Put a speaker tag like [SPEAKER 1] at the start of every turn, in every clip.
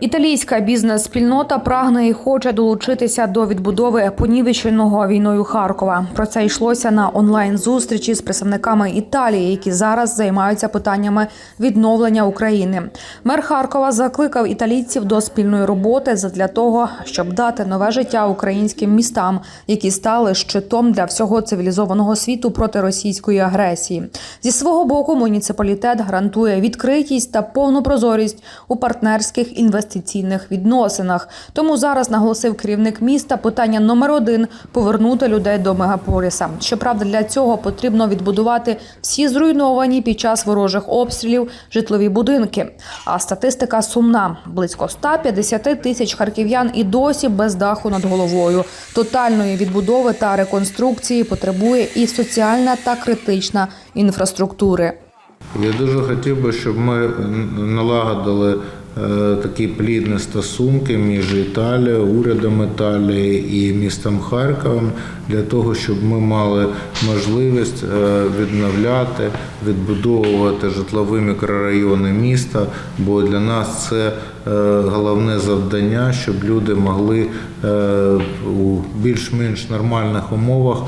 [SPEAKER 1] Італійська бізнес-спільнота прагне і хоче долучитися до відбудови понівеченого війною Харкова. Про це йшлося на онлайн зустрічі з представниками Італії, які зараз займаються питаннями відновлення України. Мер Харкова закликав італійців до спільної роботи задля того, щоб дати нове життя українським містам, які стали щитом для всього цивілізованого світу проти російської агресії. Зі свого боку, муніципалітет гарантує відкритість та повну прозорість у партнерських інвестиційних відносинах. Тому зараз наголосив керівник міста питання номер один повернути людей до мегаполіса. Щоправда, для цього потрібно відбудувати всі зруйновані під час ворожих обстрілів житлові будинки. А статистика сумна: близько 150 тисяч харків'ян і досі без даху над головою. Тотальної відбудови та реконструкції потребує і соціальна та критична інфраструктури.
[SPEAKER 2] Я дуже хотів би, щоб ми налагодили такі плідні стосунки між Італією, урядом Італії і містом Харковом для того, щоб ми мали можливість е, відновляти, відбудовувати житлові мікрорайони міста. Бо для нас це е, головне завдання, щоб люди могли е, у більш-менш нормальних умовах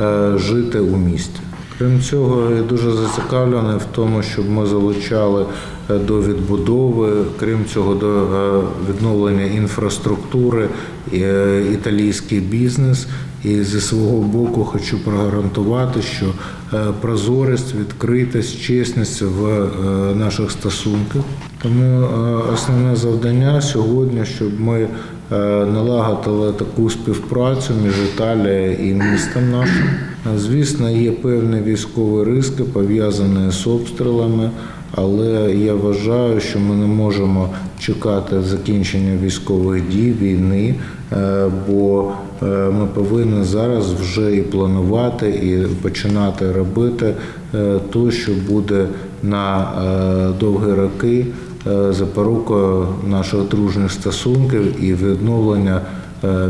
[SPEAKER 2] е, жити у місті. Крім цього, я дуже зацікавлений в тому, щоб ми залучали е, до відбудови, крім цього, до е, відновлення інфраструктури е, італійський бізнес. І зі свого боку хочу прогарантувати, що прозорість, відкритість, чесність в наших стосунках. Тому основне завдання сьогодні, щоб ми налагодили таку співпрацю між Італією і містом нашим. Звісно, є певні військові риски пов'язані з обстрілами, але я вважаю, що ми не можемо чекати закінчення військових дій, війни, е, бо е, ми повинні зараз вже і планувати, і починати робити е, те, що буде на довгі роки запорукою наших дружніх стосунків і відновлення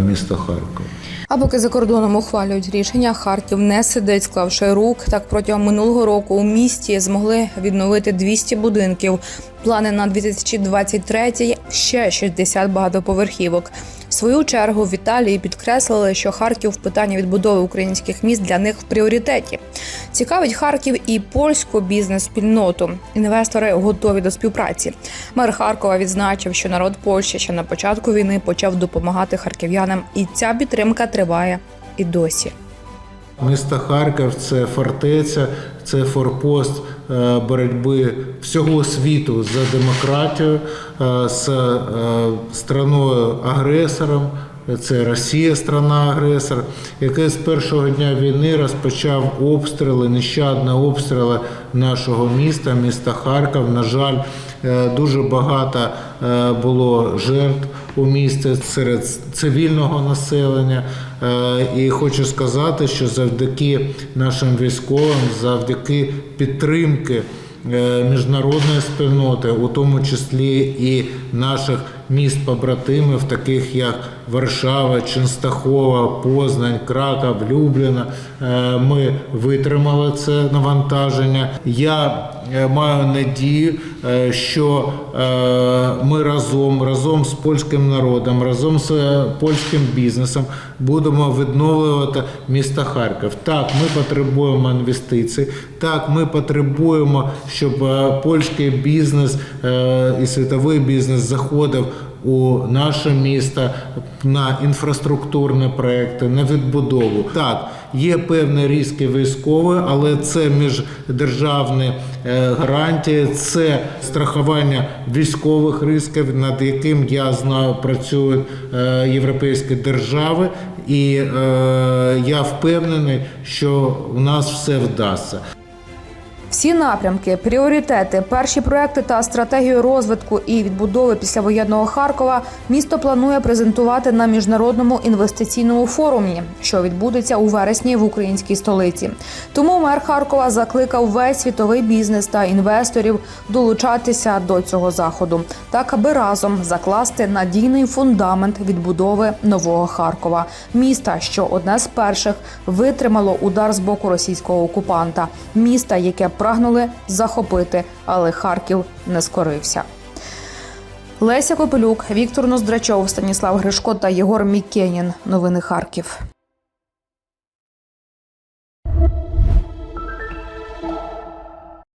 [SPEAKER 2] міста Харкова.
[SPEAKER 1] А поки за кордоном ухвалюють рішення, Харків не сидить, склавши рук. Так протягом минулого року у місті змогли відновити 200 будинків. Плани на 2023 – ще 60 багатоповерхівок. Свою чергу в Італії підкреслили, що Харків в питанні відбудови українських міст для них в пріоритеті. Цікавить Харків і польську бізнес-спільноту. Інвестори готові до співпраці. Мер Харкова відзначив, що народ Польщі ще на початку війни почав допомагати харків'янам, і ця підтримка триває і досі.
[SPEAKER 2] Місто Харків це фортеця, це форпост е, боротьби всього світу за демократію е, з е, страною агресором. Це Росія, страна-агресор, який з першого дня війни розпочав обстріли, нещадні обстріли нашого міста, міста Харків. На жаль, дуже багато було жертв у місті серед цивільного населення. Е, І хочу сказати, що завдяки нашим військовим, завдяки підтримки е, міжнародної спільноти, у тому числі і наших міст побратимів, таких як Варшава, Ченстахова, Познань, Краков, Любліна. Е, Ми витримали це навантаження. Я маю надію, що е, ми разом, разом з польським народом, разом з е, польським бізнесом будемо відновлювати місто Харків. Так, ми потребуємо інвестицій. Так, ми потребуємо, щоб е, польський бізнес е, і світовий бізнес заходив у наше місто на інфраструктурні проекти, на відбудову. Так, є певні різки військові, але це міждержавні е, гарантії, це страхування військових ризиків, над яким я знаю працюють е, європейські держави, і е, я впевнений, що у нас все вдасться.
[SPEAKER 1] Всі напрямки, пріоритети, перші проекти та стратегію розвитку і відбудови післявоєнного Харкова місто планує презентувати на міжнародному інвестиційному форумі, що відбудеться у вересні в українській столиці. Тому мер Харкова закликав весь світовий бізнес та інвесторів долучатися до цього заходу, так аби разом закласти надійний фундамент відбудови нового Харкова, міста, що одне з перших витримало удар з боку російського окупанта, міста, яке прагнули захопити, але Харків не скорився. Леся Копелюк, Віктор Ноздрачов, Станіслав Гришко та Єгор Мікенін. Новини Харків.